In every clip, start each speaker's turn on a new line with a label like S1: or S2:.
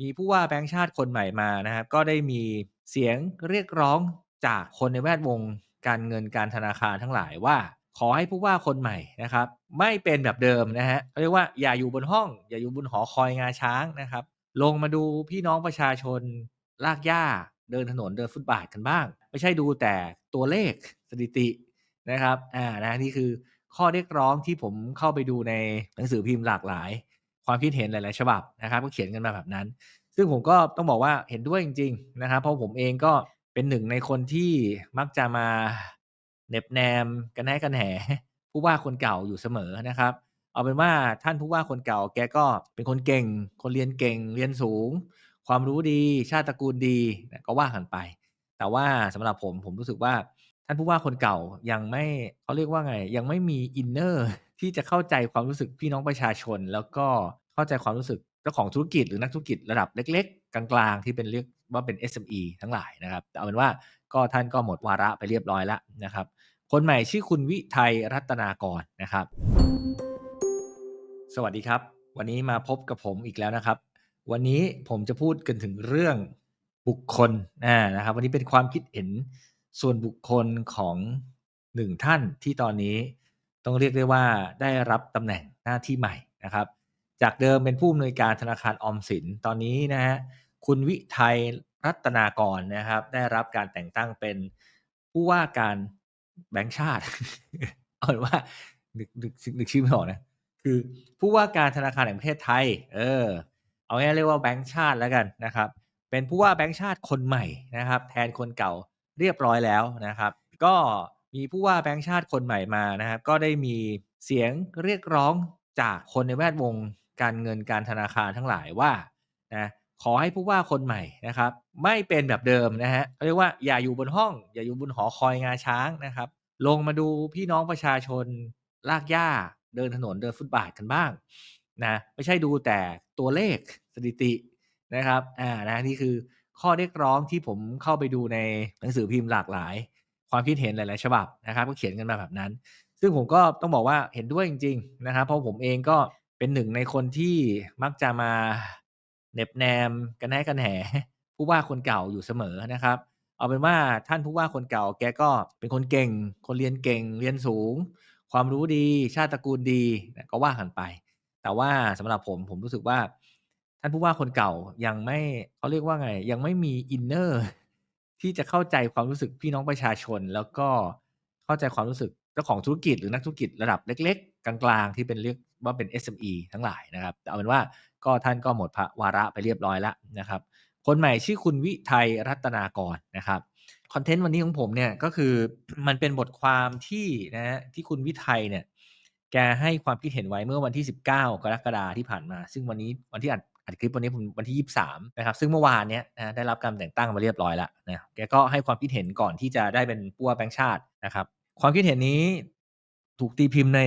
S1: มีผู้ว่าแบงก์ชาติคนใหม่มานะครับ ก็ได้มีเสียงเรียกร้องจากคนในแวดวงการเงินการธนาคารทั้งหลายว่า ขอให้ผู้ว่าคนใหม่นะครับ ไม่เป็นแบบเดิมนะฮะเขาเรียกว่าอย่าอยู่บนห้อง อย่าอยู่บนหอคอยงาช้างนะครับ ลงมาดูพี่น้องประชาชนลากหญ้าเดินถนนเดินฟุตบาทกันบ้าง ไม่ใช่ดูแต่ตัวเลขสถิตินะครับอ่านะนี่คือข้อเรียกร้องที่ผมเข้าไปดูในหนังสือพิมพ์หลากหลาย ความคิดเห็นหลาย ๆ ฉบับนะครับ ก็เขียนกันมาแบบนั้น ซึ่งผมก็ต้องบอกว่าเห็นด้วยจริง ๆ นะครับ เพราะผมเองก็เป็นหนึ่งในคนที่มักจะมาเหน็บแนมกันแหกันแหผู้ว่าคนเก่าอยู่เสมอนะครับ เอาเป็นว่าท่านผู้ว่าคนเก่าแกก็เป็นคนเก่ง คนเรียนเก่ง เรียนสูง ความรู้ดี ชาติตระกูลดีก็ว่ากันไป แต่ว่าสำหรับผมผมรู้สึกว่าท่านผู้ว่าคนเก่ายังไม่เขาเรียกว่าไง ยังไม่มีอินเนอร์ ที่จะเข้าใจความรู้สึกพี่น้องประชาชน แล้วก็เข้าใจความรู้สึกเจ้าของธุรกิจหรือนักธุรกิจระดับเล็ก ๆ กลางๆ ที่เป็นเรียกว่าเป็น SME ทั้งหลายนะครับแต่เอาเป็นว่าก็ท่านก็หมดวาระไปเรียบร้อยแล้วนะครับ คนใหม่ชื่อคุณวิไทยรัตนากรนะครับ สวัสดีครับ วันนี้มาพบกับผมอีกแล้วนะครับ วันนี้ผมจะพูดกันถึงเรื่องบุคคลนะครับ วันนี้เป็นความคิดเห็นส่วนบุคคลของหนึ่งท่านที่ตอนนี้ ต้องเรียกได้ว่าได้รับตำแหน่งหน้าที่ใหม่นะครับ จากเดิมเป็นผู้อำนวยการธนาคารออมสินตอนนี้นะฮะคุณวิไทยรัตนากรนะครับ ได้รับการแต่งตั้งเป็นผู้ว่าการแบงก์ชาติเอาเป็นว่านึกนึกนึกชื่อไม่ออกนะคือผู้ว่าการธนาคารแห่งประเทศไทย เออ เอาง่ายเรียกว่าแบงก์ชาติแล้วกันนะครับ เป็นผู้ว่าแบงก์ชาติคนใหม่นะครับ แทนคนเก่าเรียบร้อยแล้วนะครับ ก็ มีผู้ว่าแบงก์ชาติคนใหม่มานะครับก็ได้มีเสียงเรียกร้องจากคนในแวดวงการเงินการธนาคารทั้งหลายว่านะขอให้ผู้ว่าคนใหม่นะครับ ไม่เป็นแบบเดิมนะฮะเขาเรียกว่าอย่าอยู่บนห้อง อย่าอยู่บนหอคอยงาช้างนะครับ ลงมาดูพี่น้องประชาชนลากหญ้าเดินถนนเดินฟุตบาทกันบ้างนะไม่ใช่ดูแต่ตัวเลขสถิตินะครับอ่านะนี่คือข้อเรียกร้องที่ผมเข้าไปดูในหนังสือพิมพ์หลากหลาย ความคิดเห็นหลาย ๆ ฉบับนะครับ ก็เขียนกันมาแบบนั้น ซึ่งผมก็ต้องบอกว่าเห็นด้วยจริง ๆ นะครับ เพราะผมเองก็เป็นหนึ่งในคนที่มักจะมาเหน็บแนมกันแหกันแห่ผู้ว่าคนเก่าอยู่เสมอนะครับ เอาเป็นว่าท่านผู้ว่าคนเก่าแกก็เป็นคนเก่ง คนเรียนเก่ง เรียนสูง ความรู้ดี ชาติตระกูลดีก็ว่ากันไป แต่ว่าสำหรับผมผมรู้สึกว่า ท่านผู้ว่าคนเก่ายังไม่เขาเรียกว่าไง ยังไม่มีอินเนอร์ ที่จะเข้าใจความรู้สึกพี่น้องประชาชน แล้วก็เข้าใจความรู้สึกเจ้าของธุรกิจหรือนักธุรกิจระดับเล็ก ๆ กลางๆ ที่เป็นเรียกว่าเป็น SME ทั้งหลายนะครับแต่เอาเป็นว่าก็ท่านก็หมดวาระไปเรียบร้อยแล้วนะครับ คนใหม่ชื่อคุณวิไทยรัตนากรนะครับคอนเทนต์วันนี้ของผมเนี่ยก็คือมันเป็นบทความที่นะฮะที่คุณวิไทยเนี่ยแกให้ความคิดเห็นไว้เมื่อวันที่ 19 กรกฎาคมที่ผ่านมา ซึ่งวันนี้วันที่อัด อัดคลิปวันนี้ผมวันที่ 23 นะครับ ซึ่งเมื่อวานเนี้ยนะได้รับการแต่งตั้งมาเรียบร้อยแล้วนะแกก็ให้ความคิดเห็นก่อนที่จะได้เป็นผู้ว่าแบงค์ชาตินะครับ ความคิดเห็นนี้ถูกตีพิมพ์ใน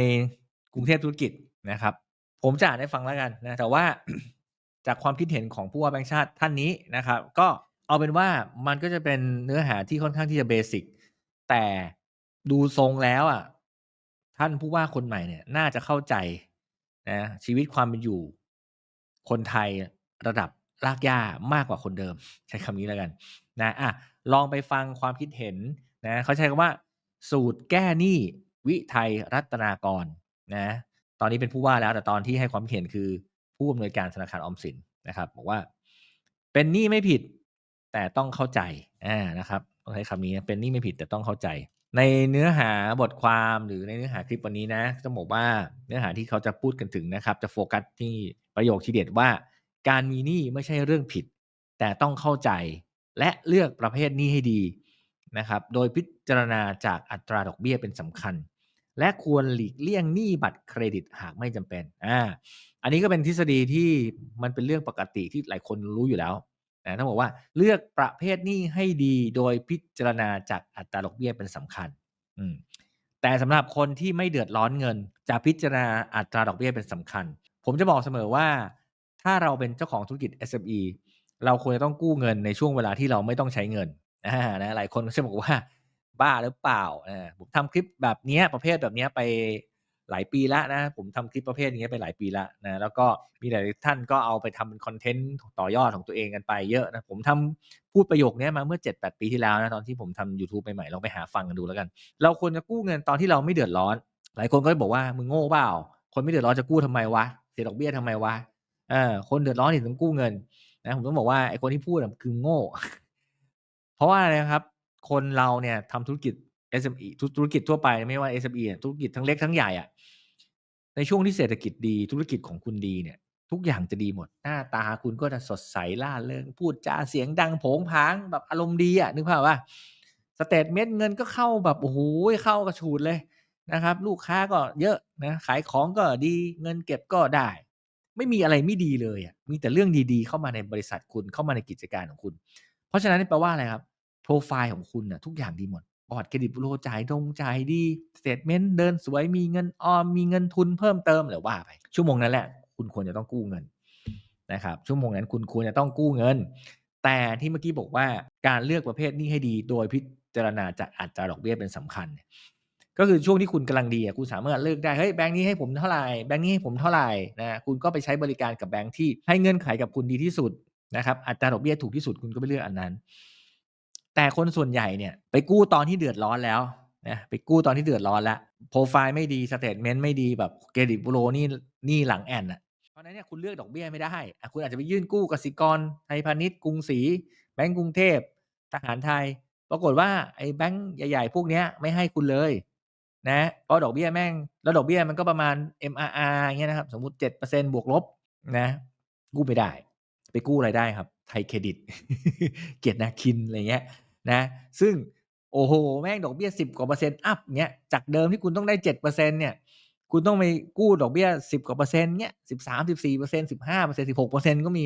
S1: กรุงเทพธุรกิจนะครับ ผมจะอ่านให้ฟังแล้วกันนะแต่ว่าจากความคิดเห็นของผู้ว่าแบงค์ชาติท่านนี้นะครับ ก็เอาเป็นว่ามันก็จะเป็นเนื้อหาที่ค่อนข้างที่จะเบสิกแต่ดูทรงแล้วอะท่านผู้ว่าคนใหม่เนี่ย น่าจะเข้าใจนะชีวิตความเป็นอยู่ คนไทยระดับรากหญ้ามากกว่าคนเดิม ใช้คำนี้แล้วกันนะอะลองไปฟังความคิดเห็นนะเขาใช้คำว่า สูตรแก้หนี้วิไทยรัตนากรนะตอนนี้เป็นผู้ว่าแล้วแต่ตอนที่ให้ความเห็นคือผู้อำนวยการธนาคารออมสินนะครับ บอกว่าเป็นหนี้ไม่ผิดแต่ต้องเข้าใจอ่านะครับต้องใช้คำนี้เป็นหนี้ไม่ผิดแต่ต้องเข้าใจ ในเนื้อหาบทความหรือในเนื้อหาคลิปวันนี้นะต้องบอกว่าเนื้อหาที่เขาจะพูดกันถึงนะครับ จะโฟกัสที่ ประโยคที่เด็ดว่า การมีหนี้ไม่ใช่เรื่องผิด แต่ต้องเข้าใจและเลือกประเภทหนี้ให้ดีนะครับโดยพิจารณาจากอัตราดอกเบี้ยเป็นสำคัญ และควรหลีกเลี่ยงหนี้บัตรเครดิตหากไม่จำเป็นอ่าอันนี้ก็เป็นทฤษฎีที่มันเป็นเรื่องปกติที่หลายคนรู้อยู่แล้วนะต้องบอกว่าเลือกประเภทหนี้ให้ดีโดยพิจารณาจากอัตราดอกเบี้ยเป็นสำคัญอืมแต่สำหรับคนที่ไม่เดือดร้อนเงิน จะพิจารณาอัตราดอกเบี้ยเป็นสำคัญ ผมจะบอกเสมอว่า ถ้าเราเป็นเจ้าของธุรกิจ SME เราควรจะต้องกู้เงินในช่วงเวลาที่เราไม่ต้องใช้เงินอ่านะหลายคนก็จะบอกว่าบ้าหรือเปล่าอ่าผมทำคลิปแบบเนี้ยประเภทแบบเนี้ยไปหลายปีแล้วนะผมทำคลิปประเภทนี้ไปหลายปีแล้วนะแล้วก็มีหลายท่านก็เอาไปทำเป็นคอนเทนต์ต่อยอดของตัวเองกันไปเยอะนะผมทำพูดประโยคนี้มาเมื่อ 7-8 ปีที่แล้วนะตอนที่ผมทำยูทูบใหม่ๆลองไปหาฟังกันดูแล้วกัน เราควรจะกู้เงินตอนที่เราไม่เดือดร้อน หลายคนก็จะบอกว่ามึงโง่เปล่าคนไม่เดือดร้อนจะกู้ทำไมวะ สียดอกเบี้ยทำไมวะเออคนเดือดร้อนถึงต้องกู้เงินนะผมต้องบอกว่าไอ้คนที่พูดอะคือโง่ เพราะว่าอะไรนะครับ คนเราเนี่ยทำธุรกิจ SME ธุรกิจทั่วไปไม่ว่า SME อะธุรกิจทั้งเล็กทั้งใหญ่อะในช่วงที่เศรษฐกิจดีธุรกิจของคุณดีเนี่ย ทุกอย่างจะดีหมด หน้าตาคุณก็จะสดใสร่าเริงพูดจาเสียงดังโผงผางแบบอารมณ์ดีอะนึกภาพออกเปล่าสเตตเมนต์เงินก็เข้าแบบโอ้โฮเข้ากระฉูดเลย นะครับ ลูกค้าก็เยอะนะขายของก็ดีเงินเก็บก็ได้ ไม่มีอะไรไม่ดีเลยอะมีแต่เรื่องดีๆ เข้ามาในบริษัทคุณเข้ามาในกิจการของคุณ เพราะฉะนั้นแปลว่าอะไรครับโพรไฟล์ของคุณน่ะทุกอย่างดีหมดบัตรเครดิตบูโรจ่ายดงจ่ายดีสเตตเมนต์เดินสวยมีเงินออมมีเงินทุนเพิ่มเติมอะไรว่าไปชั่วโมงนั้นแหละ คุณควรจะต้องกู้เงินนะครับชั่วโมงนั้นคุณควรจะต้องกู้เงิน แต่ที่เมื่อกี้บอกว่าการเลือกประเภทหนี้ให้ดี โดยพิจารณาจากอัตราดอกเบี้ยเป็นสำคัญเนี่ย ก็คือช่วงที่คุณกำลังดีอะคุณสามารถเลือกได้เฮ้ยแบงก์นี้ให้ผมเท่าไหร่แบงก์นี้ให้ผมเท่าไหร่นะคุณก็ไปใช้บริการกับแบงก์ที่ให้เงื่อนไขกับคุณดีที่สุดนะครับอัตราดอกเบี้ยถูกที่สุดคุณก็ไปเลือกอันนั้น แต่คนส่วนใหญ่เนี่ยไปกู้ตอนที่เดือดร้อนแล้วนะไปกู้ตอนที่เดือดร้อนแล้วโพรไฟล์ไม่ดีสเตตเมนต์ไม่ดีแบบเครดิตบูโรนี่นี้หลังแอนอะเพราะนั้นเนี่ยคุณเลือกดอกเบี้ยไม่ได้คุณอาจจะไปยื่นกู้กสิกรไทยพาณิชย์กรุงศรีแบงก์กรุงเทพทหารไทย ปรากฏว่าไอ้แบงก์ใหญ่ ๆ พวกเนี้ยไม่ให้คุณเลย นะเพราะดอกเบี้ยแม่ง แล้วดอกเบี้ยมันก็ประมาณ MRR อย่างเงี้ยนะครับ สมมุติ7%บวกลบนะ กู้ไม่ได้ ไปกู้อะไรได้ครับ ไทยเครดิต เกียรตินาคินอะไรเงี้ยนะ ซึ่งโอ้โฮแม่งดอกเบี้ย 10 กว่าเปอร์เซ็นต์อัปเงี้ย จากเดิมที่คุณต้องได้ 7%เนี่ยคุณต้องไปกู้ดอกเบี้ย 10 กว่าเปอร์เซ็นต์เงี้ย13-14% 15% 16%ก็มี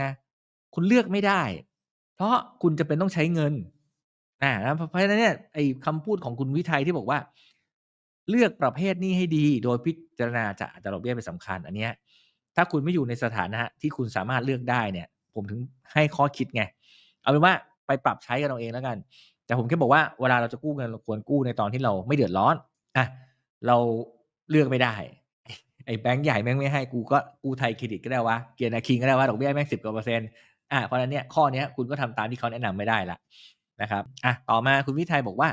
S1: นะ คุณเลือกไม่ได้ เพราะคุณจำเป็นต้องใช้เงินอาเพราะเพราะฉะนั้นเนี่ยไอ้คำพูดของคุณวิทัยที่บอกว่า เลือกประเภทหนี้ให้ดี โดยพิจารณาจากอัตราดอกเบี้ยเป็นสำคัญ อันเนี้ยถ้าคุณไม่อยู่ในสถานะที่คุณสามารถเลือกได้เนี่ย ผมถึงให้ข้อคิดไง เอาเป็นว่าไปปรับใช้กันเอาเองแล้วกัน แต่ผมแค่บอกว่าเวลาเราจะกู้เงินเราควรกู้ในตอนที่เราไม่เดือดร้อนอะเราเลือกไม่ได้ไอ้แบงก์ใหญ่แม่งไม่ให้กูก็กู้ไทยเครดิตก็ได้วะเกียรตินาคินก็ได้วะดอกเบี้ยแม่ง10กว่าเปอร์เซ็นต์อาเพราะนั้นเนี่ยข้อเนี้ยคุณก็ทำตามที่เขาแนะนำไม่ได้ล้วนะครับอะต่อมาคุณวิทัยบอกว่า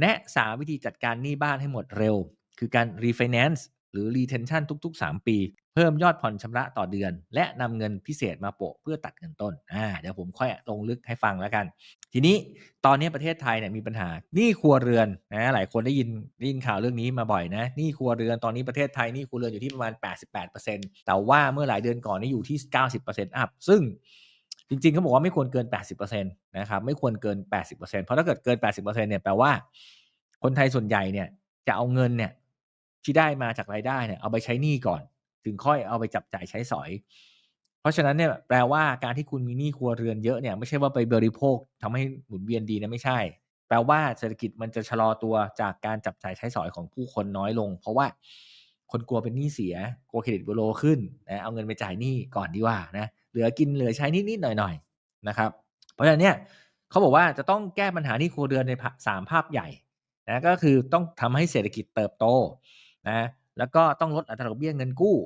S1: แนะ 3 วิธีจัดการหนี้บ้านให้หมดเร็ว คือการ refinance หรือ retention ทุก ๆ 3 ปี เพิ่มยอดผ่อนชำระต่อเดือน และนำเงินพิเศษมาโปะเพื่อตัดเงินต้นอาเดี๋ยวผมค่อยลงลึกให้ฟังแล้วกัน ทีนี้ตอนนี้ประเทศไทยเนี่ยมีปัญหาหนี้ครัวเรือนนะหลายคนได้ยินได้ยินข่าวเรื่องนี้มาบ่อยนะหนี้ครัวเรือนตอนนี้ประเทศไทยหนี้ครัวเรือนอยู่ที่ประมาณ 88%แต่ว่าเมื่อหลายเดือนก่อนนี่อยู่ที่ 90%อัปซึ่ง จริงๆเขาบอกว่าไม่ควรเกิน 80%นะครับไม่ควรเกิน 80%เพราะถ้าเกิดเกิน 80%เนี่ยแปลว่า คนไทยส่วนใหญ่เนี่ยจะเอาเงินเนี่ยที่ได้มาจากรายได้เนี่ยเอาไปใช้หนี้ก่อน ถึงค่อยเอาไปจับจ่ายใช้สอย เพราะฉะนั้นเนี่ยแปลว่าการที่คุณมีหนี้ครัวเรือนเยอะเนี่ยไม่ใช่ว่าไปบริโภคทำให้หมุนเวียนดีนะไม่ใช่ แปลว่าเศรษฐกิจมันจะชะลอตัวจากการจับจ่ายใช้สอยของผู้คนน้อยลง เพราะว่าคนกลัวเป็นหนี้เสียกลัวเครดิตบูโรขึ้นนะเอาเงินไปจ่ายหนี้ก่อนดีกว่านะ เหลือกินเหลือใช้นิดๆหน่อยๆนะครับ เพราะฉะนั้นเนี่ยเขาบอกว่าจะต้องแก้ปัญหานี้ครัวเรือนในภา3ภาพใหญ่นะก็คือต้องทำให้เศรษฐกิจเติบโตนะแล้วก็ต้องลดอัตราดอกเบี้ยเงินกู้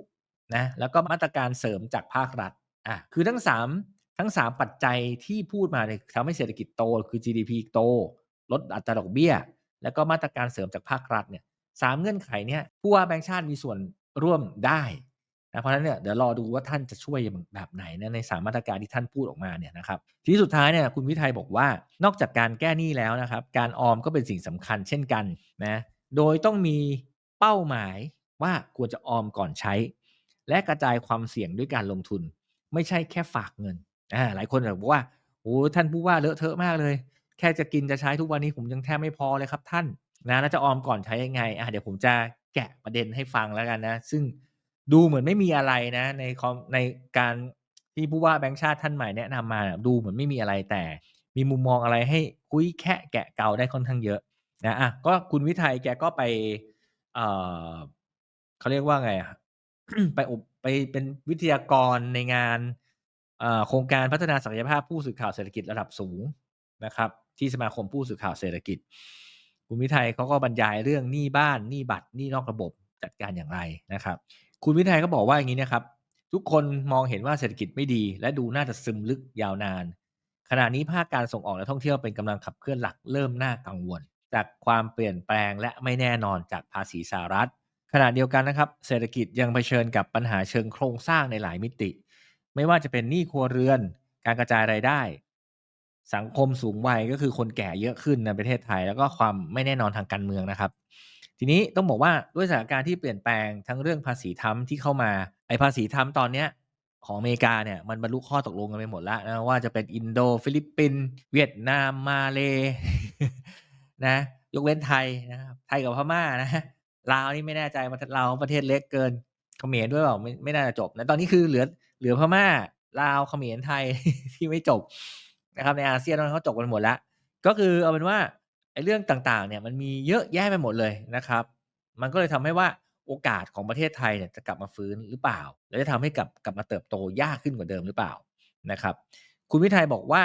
S1: นะแล้วก็มาตรการเสริมจากภาครัฐอาคือทั้ง 3 ทั้ง 3 ปัจจัยที่พูดมาเนี่ยทำให้เศรษฐกิจโตคือ GDP โต ลดอัตราดอกเบี้ย แล้วก็มาตรการเสริมจากภาครัฐเนี่ย3เงื่อนไขเนี้ยผู้ว่าแบงก์ชาติมีส่วนร่วมได้ นะเพราะฉะนั้นเนี่ยเดี๋ยวรอดูว่าท่านจะช่วยแบบไหนนะใน3มาตรการที่ท่านพูดออกมาเนี่ยนะครับทีนี้สุดท้ายเนี่ยคุณวิทัยบอกว่านอกจากการแก้หนี้แล้วนะครับ การออมก็เป็นสิ่งสำคัญเช่นกันนะโดยต้องมีเป้าหมายว่าควรจะออมก่อนใช้ และกระจายความเสี่ยงด้วยการลงทุน ไม่ใช่แค่ฝากเงินอ่าหลายคนแบบบอกว่าโอ้ท่านผู้ว่าเลอะเทอะมากเลย แค่จะกินจะใช้ทุกวันนี้ผมยังแทบไม่พอเลยครับท่านนะแล้วจะออมก่อนใช้ยังไงอ่าเดี๋ยวผมจะแกะประเด็นให้ฟังแล้วกันนะ ซึ่ง ดูเหมือนไม่มีอะไรนะ ในคอมในการที่ผู้ว่าแบงก์ชาติท่านใหม่แนะนำมาดูเหมือนไม่มีอะไรแต่ มีมุมมองอะไรให้คุยแคะแกะเกาได้ค่อนข้างเยอะนะอะก็คุณวิทัยแกก็ไป เอ่อเขาเรียกว่าไงอะไปอบไปเป็นวิทยากรในงานโครงการพัฒนาศักยภาพผู้สื่อข่าวเศรษฐกิจระดับสูงนะครับ ที่สมาคมผู้สื่อข่าวเศรษฐกิจคุณวิทัยเขาก็บรรยายเรื่องหนี้บ้านหนี้บัตรหนี้นอกระบบจัดการอย่างไรนะครับ คุณวิทัยก็บอกว่าอย่างนี้นะครับ ทุกคนมองเห็นว่าเศรษฐกิจไม่ดี และดูน่าจะซึมลึกยาวนาน ขณะนี้ภาคการส่งออกและท่องเที่ยวเป็นกำลังขับเคลื่อนหลักเริ่มน่ากังวล จากความเปลี่ยนแปลงและไม่แน่นอนจากภาษีสหรัฐ ขณะเดียวกันนะครับ เศรษฐกิจยังเผชิญกับปัญหาเชิงโครงสร้างในหลายมิติ ไม่ว่าจะเป็นหนี้ครัวเรือน การกระจายรายได้ สังคมสูงวัยก็คือคนแก่เยอะขึ้นในประเทศไทย แล้วก็ความไม่แน่นอนทางการเมืองนะครับ ทีนี้ต้องบอกว่าด้วยสถานการณ์ที่เปลี่ยนแปลงทั้งเรื่องภาษีทั้มที่เข้ามาไอภาษีทั้มตอนเนี้ยของอเมริกาเนี่ยมันบรรลุข้อตกลงกันไปหมดแล้วนะว่าจะเป็นอินโดฟิลิปปินเวียดนามมาเลนะยกเว้นไทยนะครับไทยกับพม่านะลาวนี่ไม่แน่ใจมันลาวประเทศเล็กเกินเขมรด้วยเปล่าไม่ไม่น่าจะจบนะตอนนี้คือเหลือเหลือพม่าลาวเขมรไทยที่ไม่จบนะครับในอาเซียนนั้นเขาจบกันหมดแล้ว ก็คือเอาเป็นว่า ไอ้เรื่องต่างๆเนี่ยมันมีเยอะแยะไปหมดเลยนะครับ มันก็เลยทำให้ว่าโอกาสของประเทศไทยเนี่ยจะกลับมาฟื้นหรือเปล่า และจะทำให้กลับกลับมาเติบโตยากขึ้นกว่าเดิมหรือเปล่านะครับ คุณวิทัยบอกว่า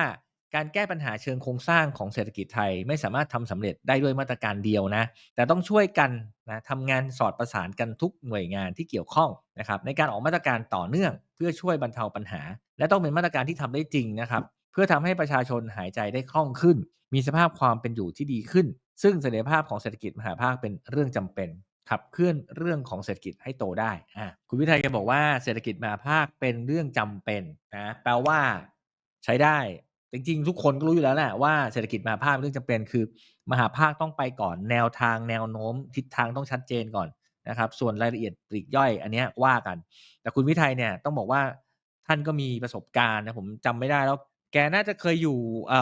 S1: การแก้ปัญหาเชิงโครงสร้างของเศรษฐกิจไทยไม่สามารถทำสำเร็จได้ด้วยมาตรการเดียวนะ แต่ต้องช่วยกันนะทำงานสอดประสานกันทุกหน่วยงานที่เกี่ยวข้องนะครับในการออกมาตรการต่อเนื่อง เพื่อช่วยบรรเทาปัญหา และต้องเป็นมาตรการที่ทำได้จริงนะครับ เพื่อทำให้ประชาชนหายใจได้คล่องขึ้น มีสภาพความเป็นอยู่ที่ดีขึ้น ซึ่งเสถียรภาพของเศรษฐกิจมหาภาคเป็นเรื่องจำเป็นขับเคลื่อนเรื่องของเศรษฐกิจให้โตได้อ่าคุณวิทัยแกบอกว่าเศรษฐกิจมหาภาคเป็นเรื่องจำเป็นนะแปลว่าใช้ได้จริงๆ ทุกคนก็รู้อยู่แล้วแหละว่าเศรษฐกิจมหาภาคเป็นเรื่องจำเป็นคือ มหาภาคต้องไปก่อนแนวทางแนวโน้ม ทิศทางต้องชัดเจนก่อนนะครับ ส่วนรายละเอียดปลีกย่อย อันเนี้ยว่ากัน แต่คุณวิทัยเนี่ยต้องบอกว่าท่านก็มีประสบการณ์นะผมจำไม่ได้แล้ว แกน่าจะเคยอยู่อ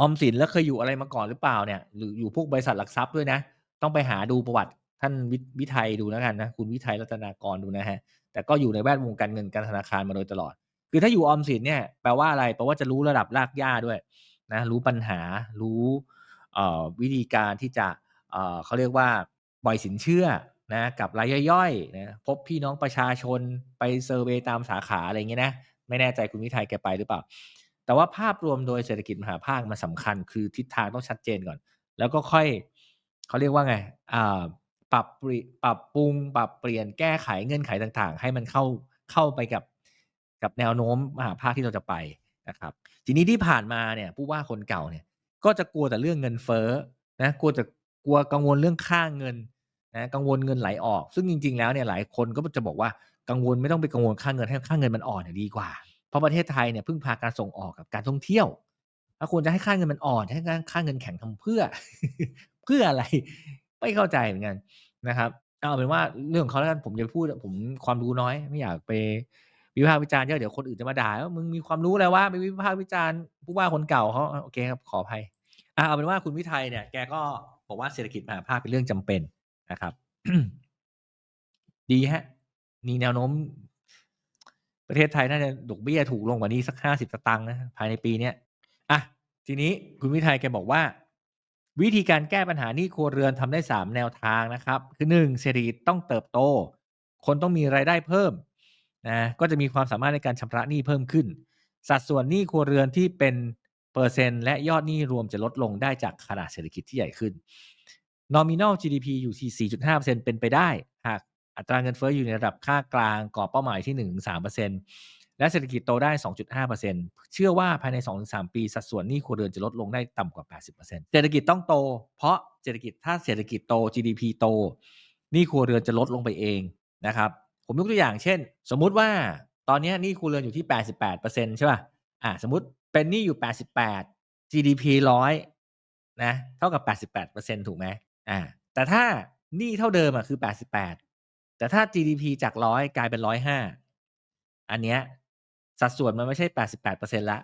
S1: อมสินแล้วเคยอยู่อะไรมาก่อนหรือเปล่าเนี่ย หรืออยู่พวกบริษัทหลักทรัพย์ด้วยนะ ต้องไปหาดูประวัติท่านวิวิทัยดูแล้วกันนะคุณวิทัยรัตนากรดูนะฮะ แต่ก็อยู่ในแวดวงการเงินการธนาคารมาโดยตลอด คือถ้าอยู่ออมสินเนี่ยแปลว่าอะไรแปลว่าจะรู้ระดับรากหญ้าด้วยนะรู้ปัญหารู้วิธีการที่จะเเขาเรียกว่าปล่อยสินเชื่อนะกับรายย่อยๆนะพบพี่น้องประชาชนไปเซอร์เวยตามสาขาอะไรเงี้ยนะไม่แน่ใจคุณวิทัยแกไปหรือเปล่า แต่ว่าภาพรวมโดยเศรษฐกิจมหาภาคมันสำคัญ คือทิศทางต้องชัดเจนก่อน แล้วก็ค่อยเขาเรียกว่าไงอ่าปรับปริปรับปรุง ปรับเปลี่ยนแก้ไขเงื่อนไขต่างๆ ให้มันเข้าเข้าไปกับกับแนวโน้มมหาภาคที่เราจะไปนะครับ ทีนี้ที่ผ่านมาเนี่ยผู้ว่าคนเก่าเนี่ย ก็จะกลัวแต่เรื่องเงินเฟ้อนะกลัวแต่กลัวกังวลเรื่องค่าเงินนะกังวลเงินไหลออก ซึ่งจริง ๆ แล้วเนี่ยหลายคนก็จะบอกว่ากังวลไม่ต้องไปกังวลค่าเงินให้ค่าเงินมันอ่อนเนี่ยดีกว่า เพราะประเทศไทยเนี่ยพึ่งพาการส่งออกกับการท่องเที่ยว ถ้าควรจะให้ค่าเงินมันอ่อน ให้ค่าเงินแข็งทำเพื่อ เพื่ออะไร ไม่เข้าใจเหมือนกันนะครับเอาเป็นว่าเรื่องของเขาแล้วกันผมจะพูดผมความรู้น้อย ไม่อยากไปวิพากษ์วิจารณ์เยอะเดี๋ยวคนอื่นจะมาด่าว่ามึงมีความรู้แล้วว่าไปวิพากษ์วิจารณ์ผู้ว่าคนเก่าเขาโอเคครับขออภัยอ่าเอาเป็นว่าคุณวิทัยเนี่ยแกก็บอกว่าเศรษฐกิจมหาภาคเป็นเรื่องจำเป็นนะครับ ดีฮะ มีแนวโน้ม ประเทศไทยน่าจะดอกเบี้ยถูกลงกว่านี้สักห้าสิบสตางค์นะภายในปีเนี้ยอะทีนี้คุณวิทัยแกบอกว่า วิธีการแก้ปัญหานี้ครัวเรือนทำได้สามแนวทางนะครับ คือหนึ่งเศรษฐกิจต้องเติบโต คนต้องมีรายได้เพิ่มนะก็จะมีความสามารถในการชำระหนี้เพิ่มขึ้น สัดส่วนหนี้ครัวเรือนที่เป็นเปอร์เซ็นต์และยอดหนี้รวมจะลดลงได้จากขนาดเศรษฐกิจที่ใหญ่ขึ้น nominal GDP อยู่ที่ 4.5%เป็นไปได้ หาก อัตราเงินเฟ้ออยู่ในระดับค่ากลางกรอบเป้าหมายที่ 1-3%และเศรษฐกิจโตได้ 2.5%เชื่อว่าภายใน 2-3 ปีสัดส่วนหนี้ครัวเรือนจะลดลงได้ต่ำกว่า 80%เศรษฐกิจต้องโต เพราะเศรษฐกิจถ้าเศรษฐกิจโต GDP โตหนี้ครัวเรือนจะลดลงไปเองนะครับผมยกตัวอย่างเช่น สมมุติว่าตอนนี้หนี้ครัวเรือนอยู่ที่ 88%ใช่ป่ะอ่าสมมติเป็นหนี้อยู่ 88 GDP 100นะเท่ากับ 88%ถูกไหมอ่าแต่ถ้าหนี้เท่าเดิมอะคือ 88 แต่ถ้า GDP จาก100กลายเป็น105อันเนี้ยสัดส่วนมันไม่ใช่88%ละ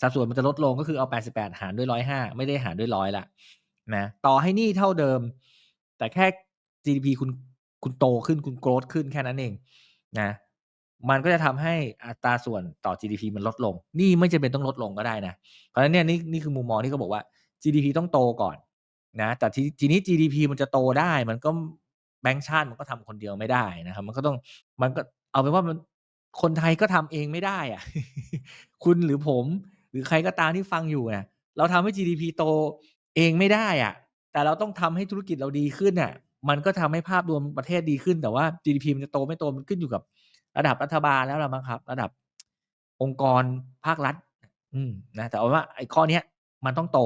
S1: สัดส่วนมันจะลดลงก็คือเอา88หารด้วย105ไม่ได้หารด้วยร้อยละนะต่อให้นี้เท่าเดิม แต่แค่ GDP คุณคุณโตขึ้นคุณโกรธขึ้นแค่นั้นเองนะมันก็จะทำให้อัตราส่วนต่อ GDP มันลดลง นี่ไม่จำเป็นต้องลดลงก็ได้นะ เพราะฉะนั้นเนี่ยนี่นี่คือมุมมองที่เขาบอกว่า GDP ต้องโตก่อนนะ แต่ทีทีนี้ GDP มันจะโตได้ มันก็ แบงก์ชาติมันก็ทำคนเดียวไม่ได้นะครับ มันก็ต้องมันก็เอาเป็นว่ามันคนไทยก็ทำเองไม่ได้อะคุณหรือผมหรือใครก็ตามที่ฟังอยู่เนี่ยเราทำให้ GDP โตเองไม่ได้อะแต่เราต้องทำให้ธุรกิจเราดีขึ้นน่ะ มันก็ทำให้ภาพรวมประเทศดีขึ้น แต่ว่า GDP มันจะโตไม่โตมันขึ้นอยู่กับระดับรัฐบาลแล้วล่ะมั้งครับ ระดับองค์กรภาครัฐ อืมนะแต่เอาว่าไอ้ข้อเนี้ยมันต้องโต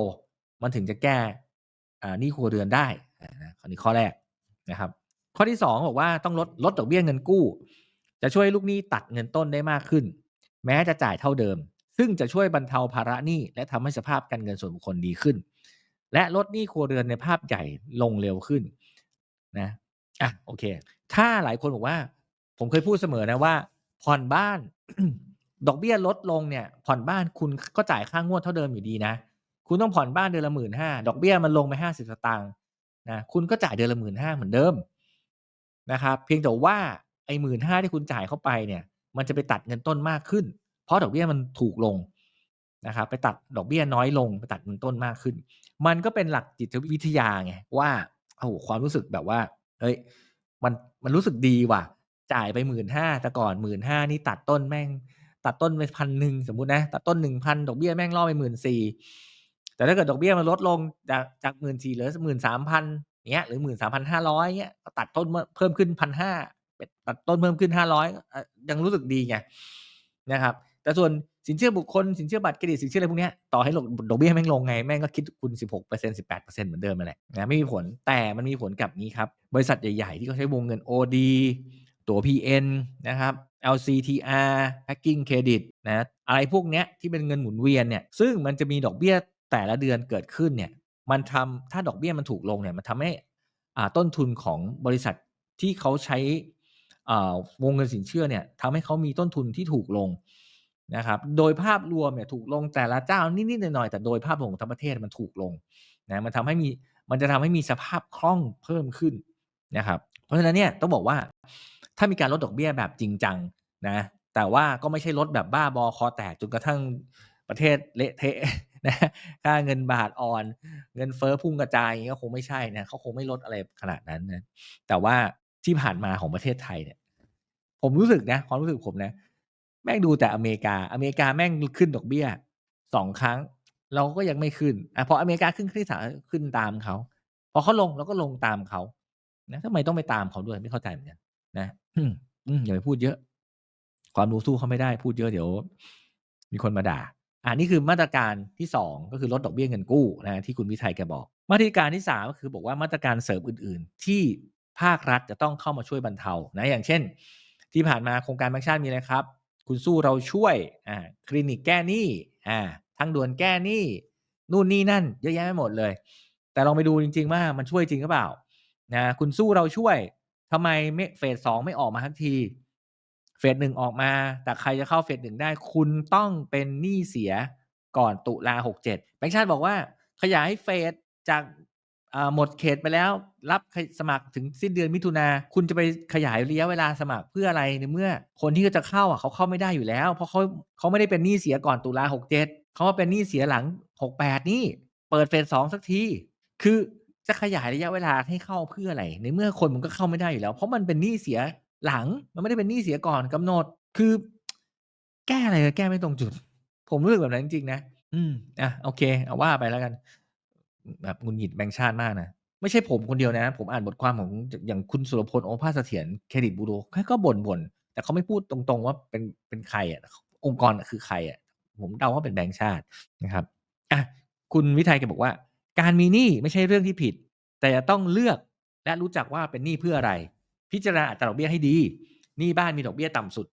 S1: มันถึงจะแก้อ่านี้ครัวเรือนได้อาอันนี้ข้อแรกนะครับ ข้อที่ 2 บอกว่าต้องลดลดดอกเบี้ยเงินกู้ จะช่วยลูกหนี้ตัดเงินต้นได้มากขึ้น แม้จะจ่ายเท่าเดิม ซึ่งจะช่วยบรรเทาภาระหนี้และทำให้สภาพการเงินส่วนบุคคลดีขึ้น และลดหนี้ครัวเรือนในภาพใหญ่ลงเร็วขึ้นนะอะโอเค ถ้าหลายคนบอกว่า ผมเคยพูดเสมอนะว่า ผ่อนบ้าน ดอกเบี้ยลดลงเนี่ย ผ่อนบ้านคุณก็จ่ายค่างวดเท่าเดิมอยู่ดีนะ คุณต้องผ่อนบ้านเดือนละ15,000ดอกเบี้ยมันลงไป50สตางค์นะคุณก็จ่ายเดือนละ15,000เหมือนเดิม นะครับเพียงแต่ว่าไอ้15,000ที่คุณจ่ายเข้าไปเนี่ย มันจะไปตัดเงินต้นมากขึ้น เพราะดอกเบี้ยมันถูกลงนะครับไปตัดดอกเบี้ยน้อยลงไปตัดเงินต้นมากขึ้น มันก็เป็นหลักจิตวิทยาไงว่าโอ้โฮความรู้สึกแบบว่าเฮ้ยมันมันรู้สึกดีว่ะ จ่ายไป15,000แต่ก่อน15,000นี่ตัดต้นแม่ง ตัดต้นไป1,000สมมุตินะตัดต้น1,000ดอกเบี้ยแม่งล่อไป14,000แต่ถ้าเกิดดอกเบี้ยมันลดลงจากจาก14,000เหลือ13,000อย่าง เงี้ยหรือ13,500เงี้ยก็ตัดต้นเพิ่มขึ้น1,500เป็ดตัดต้นเพิ่มขึ้น500อ่ายังรู้สึกดีไงนะครับ แต่ส่วนสินเชื่อบุคคลสินเชื่อบัตรเครดิตสินเชื่ออะไรพวกนี้ต่อให้ลดอกเบี้ยแม่งลงไง แม่งก็คิดคุณ 16% 18%เหมือนเดิมนั่นแหละนะไม่มีผลแต่มันมีผลกับงี้ครับ บริษัทใหญ่ ๆ ที่เขาใช้วงเงิน OD ตั๋ว PN นะครับ LCTR Packing Credit นะอะไรพวกเนี้ยที่เป็นเงินหมุนเวียนเนี่ยซึ่งมันจะมีดอกเบี้ยแต่ละเดือนเกิดขึ้นเนี่ย มันทำถ้าดอกเบี้ยมันถูกลงเนี่ยมันทำให้อ่าต้นทุนของบริษัทที่เขาใช้อ่าวงเงินสินเชื่อเนี่ยทำให้เขามีต้นทุนที่ถูกลงนะครับ โดยภาพรวมเนี่ยถูกลงแต่ละเจ้านิดๆหน่อยๆแต่โดยภาพรวมของทั้งประเทศมันถูกลงนะมันทำให้มีมันจะทำให้มีสภาพคล่องเพิ่มขึ้นนะครับ เพราะฉะนั้นเนี่ยต้องบอกว่าถ้ามีการลดดอกเบี้ยแบบจริงจังนะแต่ว่าก็ไม่ใช่ลดแบบบ้าบอคอแตกจนกระทั่งประเทศเละเทะ นะค่าเงินบาทอ่อน เงินเฟ้อพุ่งกระจายก็คงไม่ใช่นะเขาคงไม่ลดอะไรขนาดนั้นนะแต่ว่าที่ผ่านมาของประเทศไทยเนี่ย ผมรู้สึกนะความรู้สึกผมนะ แม่งดูแต่อเมริกา อเมริกาแม่งขึ้นดอกเบี้ย2ครั้ง เราก็ยังไม่ขึ้นอ่าพออเมริกาขึ้นครั้งที่3ก็ขึ้นตามเขาพอเขาลงเราก็ลงตามเขานะทำไมต้องไปตามเขาด้วยไม่เข้าใจเหมือนกันนะอืมอย่าไปพูดเยอะ ความรู้สู้เขาไม่ได้พูดเยอะเดี๋ยว มีคนมาด่า อ่านี่คือมาตรการที่ 2 ก็คือลดดอกเบี้ยเงินกู้นะที่คุณวิทัยแกบอก มาตรการที่ 3 ก็คือบอกว่ามาตรการเสริมอื่น ๆ ที่ภาครัฐจะต้องเข้ามาช่วยบรรเทานะอย่างเช่น ที่ผ่านมาโครงการแบงก์ชาติมีอะไรครับ คุณสู้เราช่วยอ่าคลินิกแก้หนี้อ่าทางด่วนแก้หนี้นู่นนี่นั่นเยอะแยะไปหมดเลย แต่ลองไปดูจริง ๆ ว่ามันช่วยจริงหรือเปล่านะคุณสู้เราช่วยทำไมไมเฟส2ไม่ออกมาสักที เฟส1ออกมา แต่ใครจะเข้าเฟส1ได้ คุณต้องเป็นหนี้เสียก่อนตุลา67แบงก์ชาติบอกว่า ขยายเฟสจากหมดเขตไปแล้ว รับสมัครถึงสิ้นเดือนมิถุนา คุณจะไปขยายระยะเวลาสมัครเพื่ออะไรในเมื่อ คนที่จะเข้าอะเขาเข้าไม่ได้อยู่แล้ว เพราะเขาเขาไม่ได้เป็นหนี้เสียก่อนตุลา67เขามาเป็นหนี้เสียหลัง68นี่ เปิดเฟส2สักที คือจะขยายระยะเวลาให้เข้าเพื่ออะไร ในเมื่อคนมันก็เข้าไม่ได้อยู่แล้ว เพราะมันเป็นหนี้เสีย หลังมันไม่ได้เป็นหนี้เสียก่อนกำหนด คือ แก้อะไรก็แก้ไม่ตรงจุด ผมรู้สึกแบบนั้นจริงๆนะอืมอะโอเค เอาว่าไปแล้วกัน แบบงุดหงิดแบงก์ชาติมากนะไม่ใช่ผมคนเดียวนะ ผมอ่านบทความของอย่างคุณสุรพลโอภาสเสถียรเครดิตบูโรแกก็บ่นๆแต่เขาไม่พูดตรงๆว่าเป็นเป็นใครอะองค์กรคือใครอะผมเดาว่าเป็นแบงก์ชาตินะครับอะคุณวิทัยแกบอกว่า การมีหนี้ไม่ใช่เรื่องที่ผิด แต่จะต้องเลือกและรู้จักว่าเป็นหนี้เพื่ออะไร พิจารณาอัตราดอกเบี้ยให้ดีหนี้บ้านมีดอกเบี้ยต่ำสุด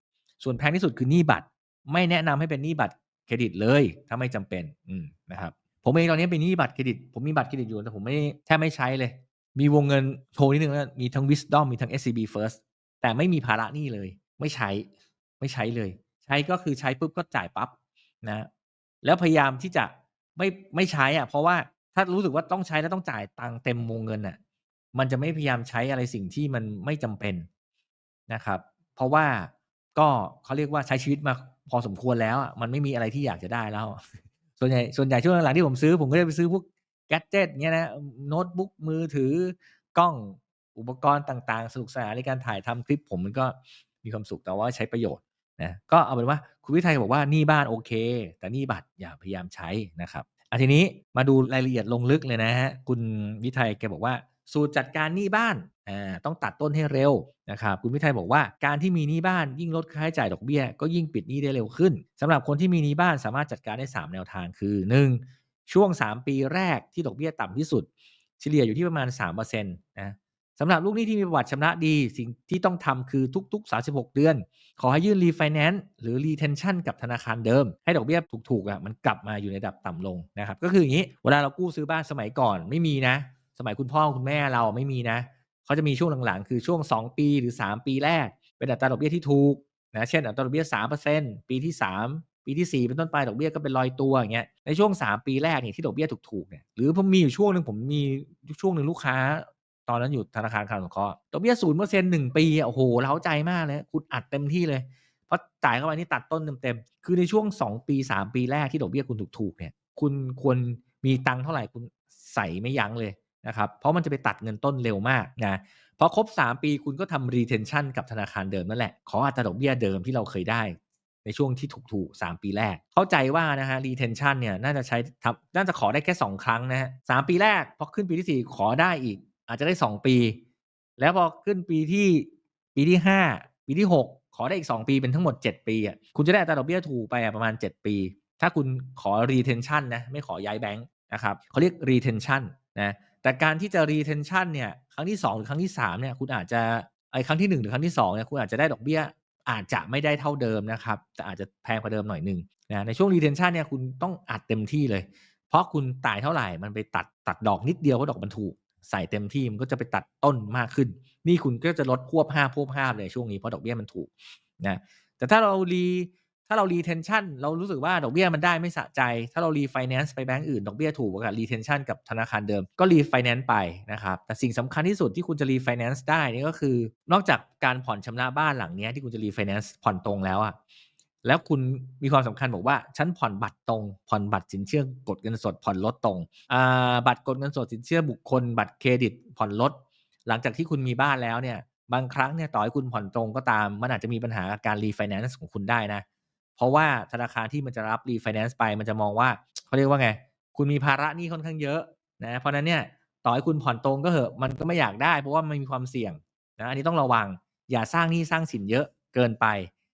S1: ส่วนแพงที่สุดคือหนี้บัตร ไม่แนะนำให้เป็นหนี้บัตรเครดิตเลย ถ้าไม่จำเป็นอืมนะครับผมเองตอนนี้เป็นหนี้บัตรเครดิต ผมมีบัตรเครดิตอยู่แต่ผมไม่แทบไม่ใช้เลย มีวงเงินโชว์นิดหนึ่งแล้วมีทั้ง Wisdom มีทั้ง SCB First แต่ไม่มีภาระหนี้เลย ไม่ใช้ไม่ใช้เลย ใช้ก็คือใช้ปุ๊บก็จ่ายปั๊บนะแล้วพยายามที่จะไม่ไม่ใช้อะเพราะว่าถ้ารู้สึกว่าต้องใช้แล้วต้องจ่ายตังค์เต็มวงเงินน่ะ มันจะไม่พยายามใช้อะไรสิ่งที่มันไม่จำเป็นนะครับ เพราะว่าก็เขาเรียกว่าใช้ชีวิตมาพอสมควรแล้วอะมันไม่มีอะไรที่อยากจะได้แล้ว ส่วนใหญ่ส่วนใหญ่ช่วงหลังที่ผมซื้อ ผมก็จะไปซื้อพวกแกดเจ็ตเงี้ยนะโน้ตบุ๊กมือถือกล้องอุปกรณ์ต่างๆ สนุกสนานในการถ่ายทำคลิปผมมันก็มีความสุขแต่ว่าใช้ประโยชน์นะก็เอาเป็นว่าคุณวิทัยบอกว่านี้บ้านโอเค แต่นี้บัตรอย่าพยายามใช้นะครับอะทีนี้มาดูรายละเอียดลงลึกเลยนะฮะคุณวิทัยแกบอกว่า สูตรจัดการหนี้บ้านอ่าต้องตัดต้นให้เร็วนะครับคุณวิทัยบอกว่าการที่มีหนี้บ้านยิ่งลดค่าใช้จ่ายดอกเบี้ย ก็ยิ่งปิดหนี้ได้เร็วขึ้นสำหรับคนที่มีหนี้บ้านสามารถจัดการได้ 3 แนวทางคือ 1. ช่วง 3 ปีแรกที่ดอกเบี้ยต่ำที่สุด เฉลี่ยอยู่ที่ประมาณ3%นะสำหรับลูกหนี้ที่มีประวัติชำระดี สิ่งที่ต้องทำคือทุก ๆ 36 เดือน ขอให้ยื่นรีไฟแนนซ์หรือรีเทนชั่นกับธนาคารเดิม ให้ดอกเบี้ยถูกๆอะมันกลับมาอยู่ในระดับต่ำลงนะครับก็คืออย่างนี้เวลาเรากู้ซื้อบ้านสมัยก่อนไม่มีนะ สมัยคุณพ่อคุณแม่เราไม่มีนะเขาจะมีช่วงหลังๆ คือช่วง 2 ปีหรือ 3 ปีแรก เป็นอัตราดอกเบี้ยที่ถูกนะเช่นอัตราดอกเบี้ย3%ปีที่ 3 ปีที่ 4 เป็นต้นไปดอกเบี้ยก็เป็นลอยตัวอย่างเงี้ยในช่วง 3 ปีแรกเนี่ยที่ดอกเบี้ยถูกๆเนี่ยหรือผมมีอยู่ช่วงหนึ่งผมมีช่วงหนึ่งลูกค้า ตอนนั้นอยู่ธนาคารกลางสงเคราะห์ดอกเบี้ยศูนย์เปอร์เซ็นต์หนึ่งปีอะโอ้โหเล้าใจมากเลยคุณอัดเต็มที่เลยเพราะจ่ายเข้าไปนี่ตัดต้นเต็มๆ คือในช่วง 2 ปี 3 ปีแรกที่ดอกเบี้ยคุณถูกๆเนี่ย คุณควรมีตังค์เท่าไหร่คุณใส่ไม่ยั้งเลย นะครับเพราะมันจะไปตัดเงินต้นเร็วมากนะพอครบ 3 ปีคุณก็ทำ retention กับธนาคารเดิมนั่นแหละขออัตราดอกเบี้ยเดิมที่เราเคยได้ในช่วงที่ถูกๆ 3 ปีแรก เข้าใจว่านะฮะ retention เนี่ยน่าจะใช้ทำน่าจะขอได้แค่ 2 ครั้งนะฮะสปีแรก พอขึ้นปีที่ 4 ขอได้อีก อาจจะได้ 2 ปี แล้วพอขึ้นปีที่ปีที่ 5 ปีที่ 6 ขอได้อีก 2 ปีเป็นทั้งหมด 7 ปีอะคุณจะได้อัตราดอกเบี้ยถูกไปประมาณ 7 ปี ถ้าคุณขอ retention นะไม่ขอย้ายแบงค์นะครับเขาเรียก retention นะ แต่การที่จะ retention เนี่ยครั้งที่2หรือครั้งที่3เนี่ยคุณอาจจะไอ้ครั้งที่1หรือครั้งที่2เนี่ยคุณอาจจะได้ดอกเบี้ยอาจจะไม่ได้เท่าเดิมนะครับ แต่อาจจะแพงกว่าเดิมหน่อยหนึ่งนะในช่วง retention เนี่ยคุณต้องอัดเต็มที่เลย เพราะคุณจ่ายเท่าไหร่มันไปตัดตัดดอกนิดเดียวเพราะดอกมันถูกใส่เต็มที่มันก็จะไปตัดต้นมากขึ้น นี่คุณก็จะลดควบห้าควบห้าเลยช่วงนี้เพราะดอกเบี้ยมันถูกนะแต่ถ้าเรารี ถ้าเรารีเทนชั่นเรารู้สึกว่าดอกเบี้ยมันได้ไม่สะใจ ถ้าเรารีไฟแนนซ์ไปแบงก์อื่นดอกเบี้ยถูกกว่ารีเทนชั่นกับธนาคารเดิมก็รีไฟแนนซ์ไปนะครับ แต่สิ่งสำคัญที่สุดที่คุณจะรีไฟแนนซ์ได้นี่ก็คือ นอกจากการผ่อนชำระบ้านหลังนี้ที่คุณจะรีไฟแนนซ์ผ่อนตรงแล้วอะแล้วคุณมีความสำคัญบอกว่าฉันผ่อนบัตรตรง ผ่อนบัตรสินเชื่อกดเงินสดผ่อนลดตรงบัตรกดเงินสดสินเชื่อบุคคล บัตรเครดิตผ่อนลด หลังจากที่คุณมีบ้านแล้วเนี่ยบางครั้งเนี่ยต่อให้คุณผ่อนตรงก็ตาม มันอาจจะมีปัญหาการรีไฟแนนซ์ของคุณได้นะ เพราะว่าธนาคารที่มันจะรับรีไฟแนนซ์ไป มันจะมองว่าเขาเรียกว่าไง คุณมีภาระหนี้ค่อนข้างเยอะนะเพราะนั้นเนี่ยต่อให้คุณผ่อนตรงก็เหอะมันก็ไม่อยากได้เพราะว่ามันมีความเสี่ยงนะอันนี้ต้องระวังอย่าสร้างหนี้สร้างสินเยอะเกินไป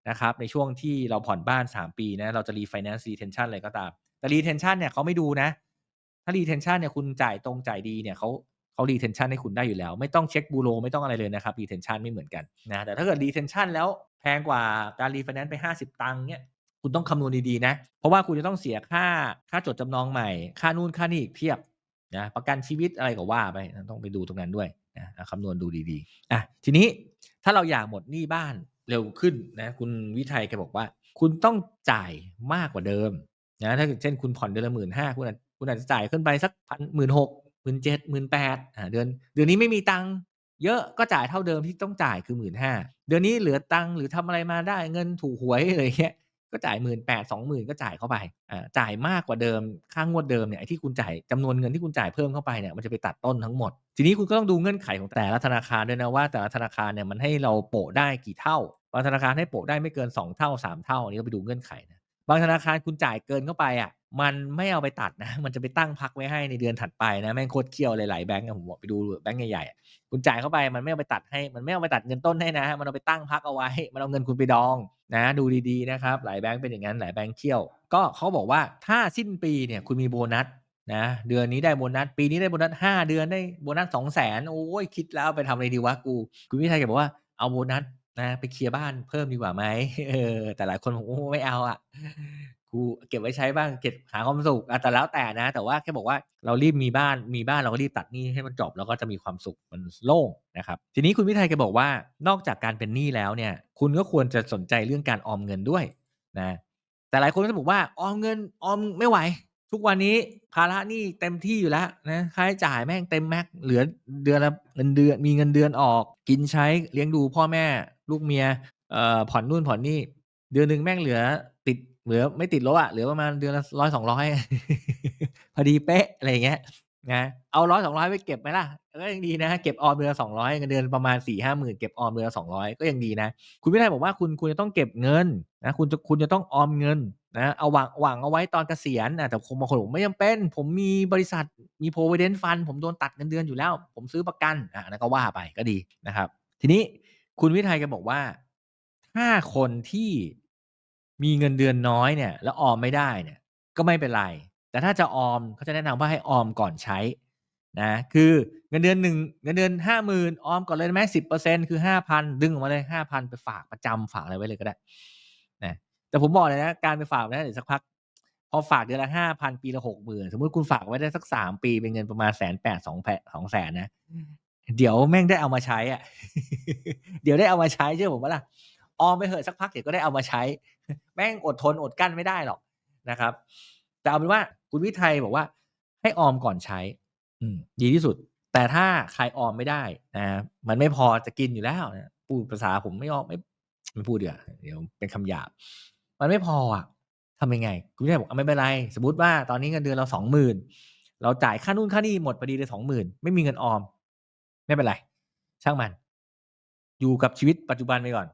S1: นะครับในช่วงที่เราผ่อนบ้าน 3 ปีนะเราจะรีไฟแนนซ์รีเทนชั่นอะไรก็ตาม แต่รีเทนชั่นเนี่ยเขาไม่ดูนะ ถ้ารีเทนชั่นเนี่ยคุณจ่ายตรงจ่ายดีเนี่ยเขาเขารีเทนชั่นให้คุณได้อยู่แล้ว ไม่ต้องเช็คบูโรไม่ต้องอะไรเลยนะครับรีเทนชั่นไม่เหมือนกันนะแต่ถ้าเกิดรีเทนชั่นแล้ว แพงกว่าการรีไฟแนนซ์ไป 50 ตังค์เนี่ยคุณต้องคำนวณดีๆนะ เพราะว่าคุณจะต้องเสียค่าค่าจดจำนองใหม่ ค่านู่นค่านี่อีกเพียบนะประกันชีวิตอะไรก็ว่าไปต้องไปดูตรงนั้นด้วยนะคำนวณดูดีๆอะทีนี้ถ้าเราอยากหมดหนี้บ้านเร็วขึ้นนะคุณวิทัยแกบอกว่า คุณต้องจ่ายมากกว่าเดิมนะถ้าเช่นคุณผ่อนเดือนละหมื่นห้าคุณอาจคุณอาจจะจ่ายขึ้นไปสักพันหมื่นหกหมื่นเจ็ดหมื่นแปดอ่าเดือนเดือนนี้ไม่มีตังค์ เยอะก็จ่ายเท่าเดิมที่ต้องจ่ายคือหมื่นห้าเดือนนี้เหลือตังค์หรือทำอะไรมาได้เงินถูกหวยอะไรเงี้ยก็จ่ายหมื่นแปดสองหมื่นก็จ่ายเข้าไปอ่าจ่ายมากกว่าเดิมค่างวดเดิมเนี่ยไอ้ที่คุณจ่ายจำนวนเงินที่คุณจ่ายเพิ่มเข้าไปเนี่ยมันจะไปตัดต้นทั้งหมด ทีนี้คุณก็ต้องดูเงื่อนไขของแต่ละธนาคารด้วยนะว่าแต่ละธนาคารเนี่ยมันให้เราโปะได้กี่เท่าบางธนาคารให้โปะได้ไม่เกิน 2 เท่า 3 เท่าอันนี้ก็ไปดูเงื่อนไขนะ บางธนาคารคุณจ่ายเกินเข้าไปอะมันไม่เอาไปตัดนะ มันจะไปตั้งพักไว้ให้ในเดือนถัดไปนะ แม่งโคตรเคี่ยวหลายๆแบงก์ผมบอกไปดูแบงก์ใหญ่ๆคุณจ่ายเข้าไปมันไม่เอาไปตัดให้ มันไม่เอาไปตัดเงินต้นให้นะ มันเอาไปตั้งพักเอาไว้ มันเอาเงินคุณไปดองนะ ดูดีๆนะครับ หลายแบงก์เป็นอย่างนั้น หลายแบงก์เคี่ยว ก็เขาบอกว่าถ้าสิ้นปีเนี่ยคุณมีโบนัสนะ เดือนนี้ได้โบนัส ปีนี้ได้โบนัสห้าเดือนได้โบนัสสองแสนโอ้ยคิดแล้วไปทำอะไรดีวะกู คุณวิทัยบอกว่าเอาโบนัสนะไปเคลียร์บ้านเพิ่มดีกว่าไหมเออแต่หลายคนบอกโอ้ไม่เอาอะ กูเก็บไว้ใช้บ้างเก็บหาความสุขแต่แล้วแต่นะ แต่ว่าแค่บอกว่าเรารีบมีบ้านมีบ้านเราก็รีบตัดหนี้ให้มันจบแล้วก็จะมีความสุขมันโล่งนะครับทีนี้คุณวิทัยแกบอกว่านอกจากการเป็นหนี้แล้วเนี่ย คุณก็ควรจะสนใจเรื่องการออมเงินด้วยนะแต่หลายคนก็จะบอกว่าออมเงินออมไม่ไหว ทุกวันนี้ภาระหนี้เต็มที่อยู่แล้วนะค่าใช้จ่ายแม่งเต็มแม็กเหลือเดือนละเงินเดือนมีเงินเดือนออก กินใช้เลี้ยงดูพ่อแม่ ลูกเมียเอ่อผ่อนนู่นผ่อนนี่เดือนหนึ่งแม่งเหลือ เหลือไม่ติดลบอะเหลือประมาณเดือนละร้อยสองร้อยพอดีเป๊ะอะไรเงี้ยนะเอาร้อยสองร้อยไปเก็บไหมล่ะก็ยังดีนะเก็บออมเดือนละสองร้อยเงินเดือนประมาณสี่ห้าหมื่นเก็บออมเดือนละสองร้อยก็ยังดีนะ คุณวินัยบอกว่าคุณคุณจะต้องเก็บเงินนะคุณจะคุณจะต้องออมเงินนะเอาหวังหวังเอาไว้ตอนเกษียณนะแต่คงบางคนบอกไม่จำเป็น ผมมีบริษัทมี provident fund ผมโดนตัดเงินเดือนอยู่แล้ว ผมซื้อประกันอะนั่นก็ว่าไปก็ดีนะครับ ทีนี้คุณวิทัยก็บอกว่า ถ้าคนที่ มีเงินเดือนน้อยเนี่ย แล้วออมไม่ได้เนี่ย ก็ไม่เป็นไร แต่ถ้าจะออมเขาจะแนะนำว่าให้ออมก่อนใช้นะคือเงินเดือนหนึ่งเงินเดือนห้าหมื่นออมก่อนเลยไหมสิบเปอร์เซ็นคือห้าพันดึงออกมาเลยห้าพันไปฝากประจำฝากอะไรไว้เลยก็ได้นะแต่ผมบอกเลยนะการไปฝากนะเดี๋ยวสักพัก พอฝากเดือนละห้าพันปีละหกหมื่นสมมติคุณฝากไว้ได้สักสามปีเป็นเงินประมาณแสนแปดสองแสองแสนนะ เดี๋ยวแม่งได้เอามาใช้อะ เดี๋ยวได้เอามาใช้เชื่อผมว่าล่ะออมไปเหอะสักพักเดี๋ยวก็ได้เอามาใช้ แม่งอดทนอดกั้นไม่ได้หรอกนะครับ แต่เอาเป็นว่าคุณวิทัยบอกว่า ให้ออมก่อนใช้ อืดีที่สุด แต่ถ้าใครออมไม่ได้นะมันไม่พอจะกินอยู่แล้วนะพูดภาษาผมไม่ออมไม่ไม่พูดเดี๋ยวเดี๋ยวเป็นคำหยาบ มันไม่พออะทำยังไง คุณวิทัยบอกอไม่เป็นไร สมมติว่าตอนนี้เงินเดือนเราสองหมื่นเราจ่ายค่านู่นค่านี่หมดพอดีเลยสองหมื่นไม่มีเงินออม ไม่เป็นไร ช่างมัน อยู่กับชีวิตปัจจุบันไปก่อน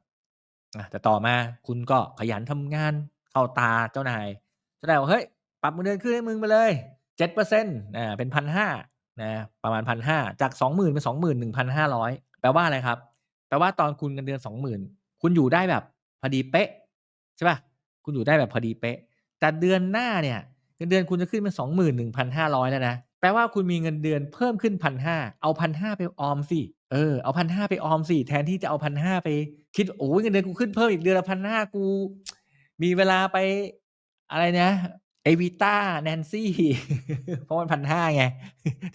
S1: แต่ต่อมาคุณก็ขยันทำงานเข้าตาเจ้านายเจ้านายบอกเฮ้ยปรับเงินเดือนขึ้นให้มึงไปเลยเจ็ดเปอร์เซ็นต์นะเป็นพันห้านะประมาณพันห้าจากสองหมื่นเป็นสองหมื่นหนึ่งพันห้าร้อยแปลว่าอะไรครับ แปลว่าตอนคุณเงินเดือนสองหมื่นคุณอยู่ได้แบบพอดีเป๊ะใช่ป่ะคุณอยู่ได้แบบพอดีเป๊ะ แต่เดือนหน้าเนี่ยเงินเดือนคุณจะขึ้นเป็นสองหมื่นหนึ่งพันห้าร้อยแล้วนะแปลว่าคุณมีเงินเดือนเพิ่มขึ้นพันห้าเอาพันห้าไปออมสิเออเอาพันห้าไปออมสิแทนที่จะเอาพันห้าไป คิดโอ้ยเงินเดือนกูขึ้นเพิ่มอีกเดือนละพันห้ากู มีเวลาไปอะไรนะเอวิต้าแนนซี่เพราะมันพันห้าไง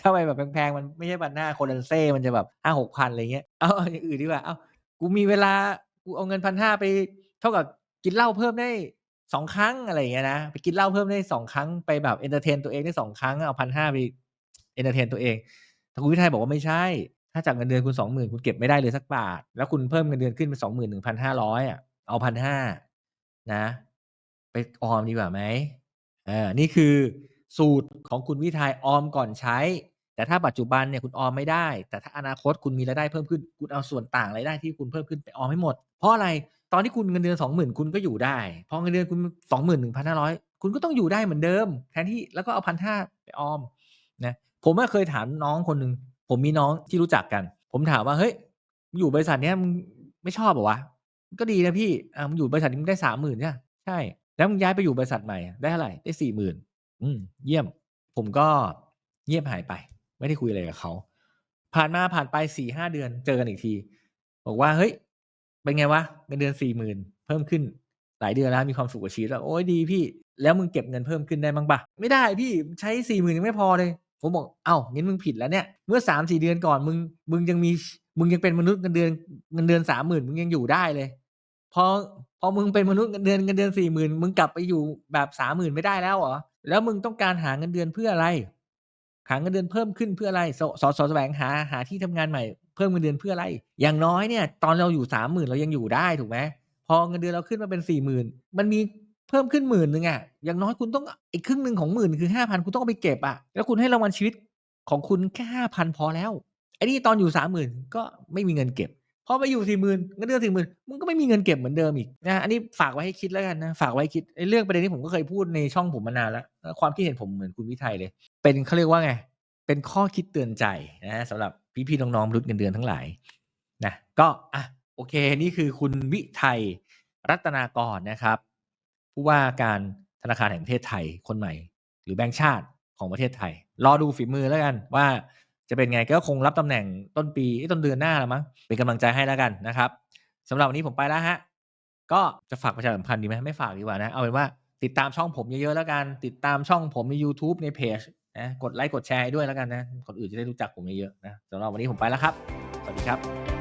S1: ถ้าไปแบบแพงๆ มันไม่ใช่พันห้าโคลันเซ่ มันจะแบบห้าหกพันอะไรเงี้ย เอาอย่างอื่นดีกว่า เอากูมีเวลา กูเอาเงินพันห้าไป เท่ากับกินเหล้าเพิ่มได้สองครั้งอะไรอย่างเงี้ยนะ ไปกินเหล้าเพิ่มได้สองครั้ง ไปแบบเอนเตอร์เทนตัวเองได้สองครั้ง เอาพันห้าไปเอนเตอร์เทนตัวเองแต่คุณวิทัยบอกว่าไม่ใช่ ถ้าจากเงินเดือนคุณสองหมื่นคุณเก็บไม่ได้เลยสักบาท แล้วคุณเพิ่มเงินเดือนขึ้นเป็นสองหมื่นหนึ่งพันห้าร้อยอะเอาพันห้านะ ไปออมดีกว่าไหมเออนี่คือสูตรของคุณวิทัยออมก่อนใช้ แต่ถ้าปัจจุบันเนี่ยคุณออมไม่ได้ แต่ถ้าอนาคตคุณมีรายได้เพิ่มขึ้น คุณเอาส่วนต่างรายได้ที่คุณเพิ่มขึ้นไปออมให้หมด เพราะอะไรตอนที่คุณเงินเดือนสองหมื่นคุณก็อยู่ได้พอเงินเดือนคุณสองหมื่นหนึ่งพันห้าร้อยคุณก็ต้องอยู่ได้เหมือนเดิม แทนที่แล้วก็เอาพันห้าไปออมนะผมก็เคยถามน้องคนหนึ่ง ผมมีน้องที่รู้จักกัน ผมถามว่าเฮ้ยอยู่บริษัทเนี้ยมึงไม่ชอบเหรอวะก็ดีนะพี่อ่ามึงอยู่บริษัทนี้มึงได้สามหมื่นใช่ใช่ แล้วมึงย้ายไปอยู่บริษัทใหม่ได้เท่าไหร่ได้สี่หมื่นอืมเยี่ยม ผมก็เงียบหายไป ไม่ได้คุยอะไรกับเขาผ่านมาผ่านไปสี่ห้าเดือนเจอกันอีกที บอกว่าเฮ้ย เป็นไงวะเงินเดือนสี่หมื่นเพิ่มขึ้นหลายเดือนแล้วมีความสุขกับชีวิตแล้วโอ้ยดีพี่ แล้วมึงเก็บเงินเพิ่มขึ้นได้บ้างปะไม่ได้พี่ใช้สี่หมื่นยังไม่พอเลย ผมบอกเอ้างั้นมึงผิดแล้วเนี่ย เมื่อสามสี่เดือนก่อนมึงมึงยังมีมึงยังเป็นมนุษย์เงินเดือนเงินเดือนสามหมื่นมึงยังอยู่ได้เลย พอพอมึงเป็นมนุษย์เงินเดือนเงินเดือนสี่หมื่นมึงกลับไปอยู่แบบสามหมื่นไม่ได้แล้วเหรอแล้วมึงต้องการหาเงินเดือนเพื่ออะไร หาเงินเดือนเพิ่มขึ้นเพื่ออะไรสสสแสวงหาหาที่ทำงานใหม่เพิ่มเงินเดือนเพื่ออะไร อย่างน้อยเนี่ย ตอนเราอยู่สามหมื่นเรายังอยู่ได้ถูกไหมพอเงินเดือนเราขึ้นมาเป็นสี่หมื่นมันมี เพิ่มขึ้นหมื่นหนึ่งอะอย่างน้อยคุณต้องอีกครึ่งหนึ่งของหมื่นคือห้าพันคุณต้องเอาไปเก็บอะแล้วคุณให้รางวัลชีวิตของคุณแค่ห้าพันพอแล้วไอ้นี่ตอนอยู่สามหมื่นก็ไม่มีเงินเก็บพอไปอยู่สี่หมื่นเงินเดือนสี่หมื่นมึงก็ไม่มีเงินเก็บเหมือนเดิมอีกนะอันนี้ฝากไว้ให้คิดแล้วกันนะฝากไว้คิดไอ้เรื่องประเด็นนี้ผมก็เคยพูดในช่องผมมานานแล้วความคิดเห็นผมเหมือนคุณวิทัยเลย เป็นเขาเรียกว่าไง เป็นข้อคิดเตือนใจนะสำหรับพี่ๆน้องๆมนุษย์เงินเดือนทั้งหลายนะก็อะโอเคนี่คือคุณวิทัยรัตนากรนะครับ ผู้ว่าการธนาคารแห่งประเทศไทยคนใหม่ หรือแบงก์ชาติของประเทศไทย รอดูฝีมือแล้วกันว่าจะเป็นไงก็คงรับตำแหน่งต้นปีต้นเดือนหน้าแล้วมั้งเป็นกำลังใจให้แล้วกันนะครับสำหรับวันนี้ผมไปแล้วฮะก็จะฝากประชาสัมพันธ์ดีไหมไม่ฝากดีกว่านะเอาเป็นว่าติดตามช่องผมเยอะๆแล้วกัน ติดตามช่องผมใน YouTube ในเพจนะกดไลค์กดแชร์ให้ด้วยแล้วกันนะคนอื่นจะได้รู้จักผมเยอะๆนะสำหรับวันนี้ผมไปแล้วครับ สวัสดีครับ